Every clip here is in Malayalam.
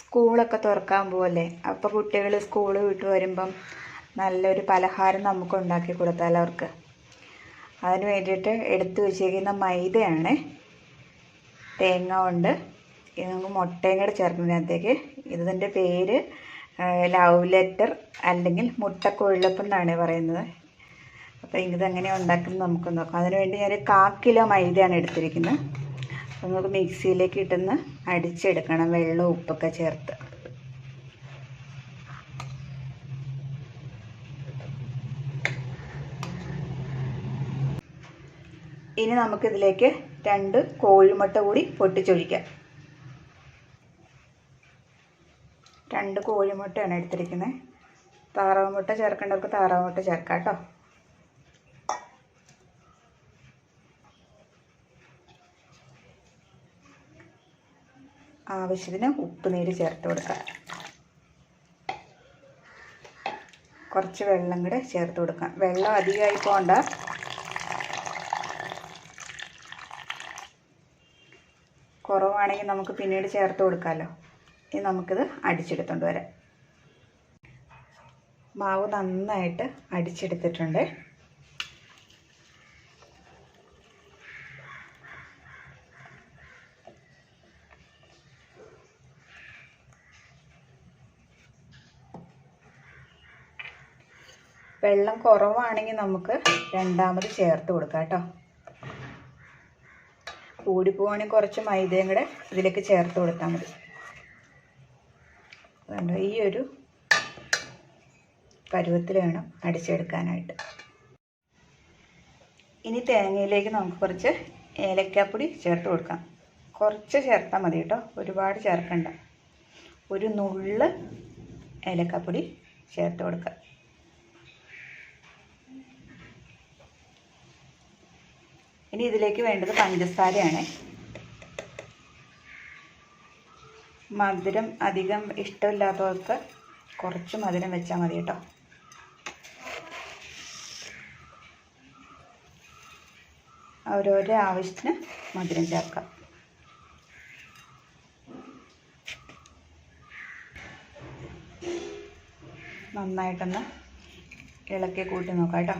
സ്കൂളൊക്കെ തുറക്കാൻ പോവല്ലേ? അപ്പോൾ കുട്ടികൾ സ്കൂൾ വിട്ട് വരുമ്പം നല്ലൊരു പലഹാരം നമുക്ക് ഉണ്ടാക്കി കൊടുത്താലോ അവർക്ക്. അതിന് വേണ്ടിയിട്ട് എടുത്തു വെച്ചിരിക്കുന്ന മൈദയാണ്. തേങ്ങ കൊണ്ട് ഇത് നമുക്ക് മുട്ടയും കൂടെ ചേർക്കുന്നതിനകത്തേക്ക് ഇതിന്റെ പേര് ലവ് ലെറ്റർ അല്ലെങ്കിൽ മുട്ടക്കൊഴിലപ്പം എന്നാണ് പറയുന്നത്. അപ്പോൾ ഇതെങ്ങനെയാണ് ഉണ്ടാക്കുന്നത് നമുക്ക് നോക്കാം. അതിനുവേണ്ടി ഞാൻ കാ കിലോ മൈദയാണ് എടുത്തിരിക്കുന്നത്. നമുക്ക് മിക്സിയിലേക്ക് ഇട്ടൊന്ന് അടിച്ചെടുക്കണം വെള്ളവും ഉപ്പൊക്കെ ചേർത്ത്. ഇനി നമുക്കിതിലേക്ക് രണ്ട് കോഴിമുട്ട കൂടി പൊട്ടിച്ചൊഴിക്കാം. രണ്ട് കോഴിമുട്ടയാണ് എടുത്തിരിക്കുന്നത്. താറാവ് മുട്ട ചേർക്കേണ്ടവർക്ക് താറാവ് മുട്ട ചേർക്കാം കേട്ടോ. ആവശ്യത്തിന് ഉപ്പ് നീര് ചേർത്ത് കൊടുക്കുക. കുറച്ച് വെള്ളം കൂടെ ചേർത്ത് കൊടുക്കാം വെള്ളം അധികമായി പോകണ്ട കുറവാണെങ്കിൽ നമുക്ക് പിന്നീട് ചേർത്ത് കൊടുക്കാമല്ലോ ഇനി നമുക്കിത് അടിച്ചെടുത്തോണ്ട് വരാം. മാവ് നന്നായിട്ട് അടിച്ചെടുത്തിട്ടുണ്ട്. വെള്ളം കുറവാണെങ്കിൽ നമുക്ക് രണ്ടാമത് ചേർത്ത് കൊടുക്കാം കേട്ടോ. കൂടിപ്പോവാണെങ്കിൽ കുറച്ച് മൈദയും കൂടെ ഇതിലേക്ക് ചേർത്ത് കൊടുത്താൽ മതി. കണ്ടോ ഈ ഒരു പരുവത്തിൽ വേണം അടിച്ചെടുക്കാനായിട്ട്. ഇനി തേങ്ങയിലേക്ക് നമുക്ക് കുറച്ച് ഏലക്കാപ്പൊടി ചേർത്ത് കൊടുക്കാം. കുറച്ച് ചേർത്താൽ മതി കേട്ടോ ഒരുപാട് ചേർക്കണ്ട. ഒരു നുള്ള് ഏലക്കാപ്പൊടി ചേർത്ത് കൊടുക്കാം. ഇനി ഇതിലേക്ക് വേണ്ടത് പഞ്ചസാരയാണ്. മധുരം അധികം ഇഷ്ടമില്ലാത്തവർക്ക് കുറച്ച് മധുരം വെച്ചാൽ മതി കേട്ടോ. അവരവരുടെ ആവശ്യത്തിന് മധുരം ചേർക്കാം. നന്നായിട്ടൊന്ന് ഇളക്കി കൂട്ടി നോക്കാം കേട്ടോ.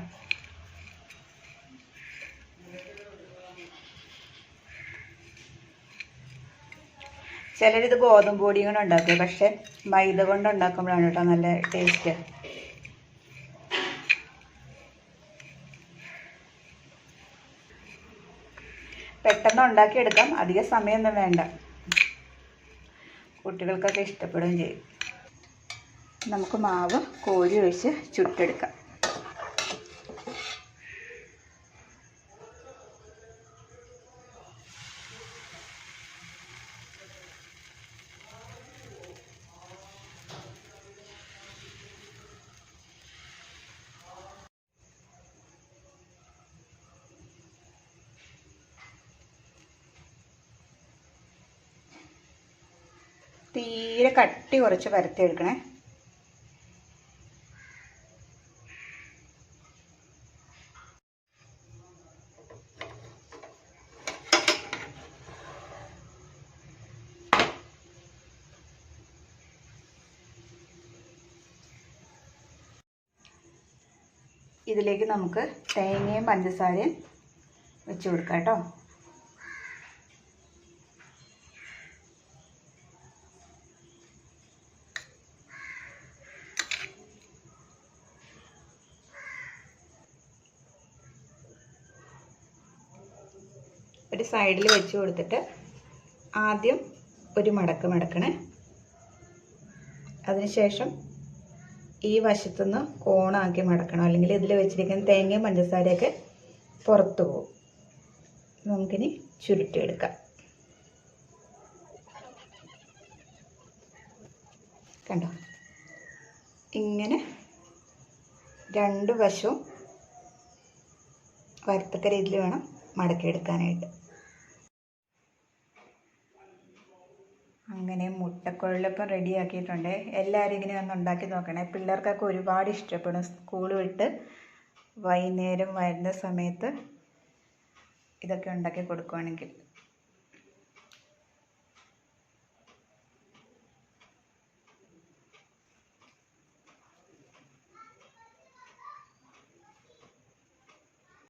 ചിലരിത് ഗോതമ്പ് പൊടി കൊണ്ട് ഉണ്ടാക്കുക പക്ഷെ മൈദ കൊണ്ട് ഉണ്ടാക്കുമ്പോഴാണ് കേട്ടോ നല്ല ടേസ്റ്റ് പെട്ടെന്ന് ഉണ്ടാക്കിയെടുക്കാം അധിക സമയമൊന്നും വേണ്ട. കുട്ടികൾക്കൊക്കെ ഇഷ്ടപ്പെടുകയും ചെയ്യും. നമുക്ക് മാവ് കോരി ഒഴിച്ച് ചുട്ടെടുക്കാം. തീരെ കട്ടി കുറച്ച് പരത്തിയെടുക്കണേ ഇതിലേക്ക് നമുക്ക് തേങ്ങയും പഞ്ചസാരയും വെച്ച് കൊടുക്കാം കേട്ടോ. ഒരു സൈഡിൽ വെച്ച് കൊടുത്തിട്ട് ആദ്യം ഒരു മടക്ക് മടക്കണേ. അതിനുശേഷം ഈ വശത്തുനിന്ന് കോണാക്കി മടക്കണം. അല്ലെങ്കിൽ ഇതിൽ വെച്ചിരിക്കുന്ന തേങ്ങയും പഞ്ചസാരയൊക്കെ പുറത്തു പോകും. നമുക്കിനി ചുരുട്ടിയെടുക്കാം. കണ്ടോ? ഇങ്ങനെ രണ്ട് വശവും വരത്തക്ക രീതിയിൽ വേണം മടക്കിയെടുക്കാനായിട്ട്. അങ്ങനെ മുട്ടക്കൊഴലപ്പം റെഡിയാക്കിയിട്ടുണ്ട്. എല്ലാവരും ഇങ്ങനെ ഒന്ന് ഉണ്ടാക്കി നോക്കണേ. പിള്ളേർക്കൊക്കെ ഒരുപാട് ഇഷ്ടപ്പെടും. സ്കൂൾ വിട്ട് വൈകുന്നേരം വരുന്ന സമയത്ത് ഇതൊക്കെ ഉണ്ടാക്കി കൊടുക്കുവാണെങ്കിൽ.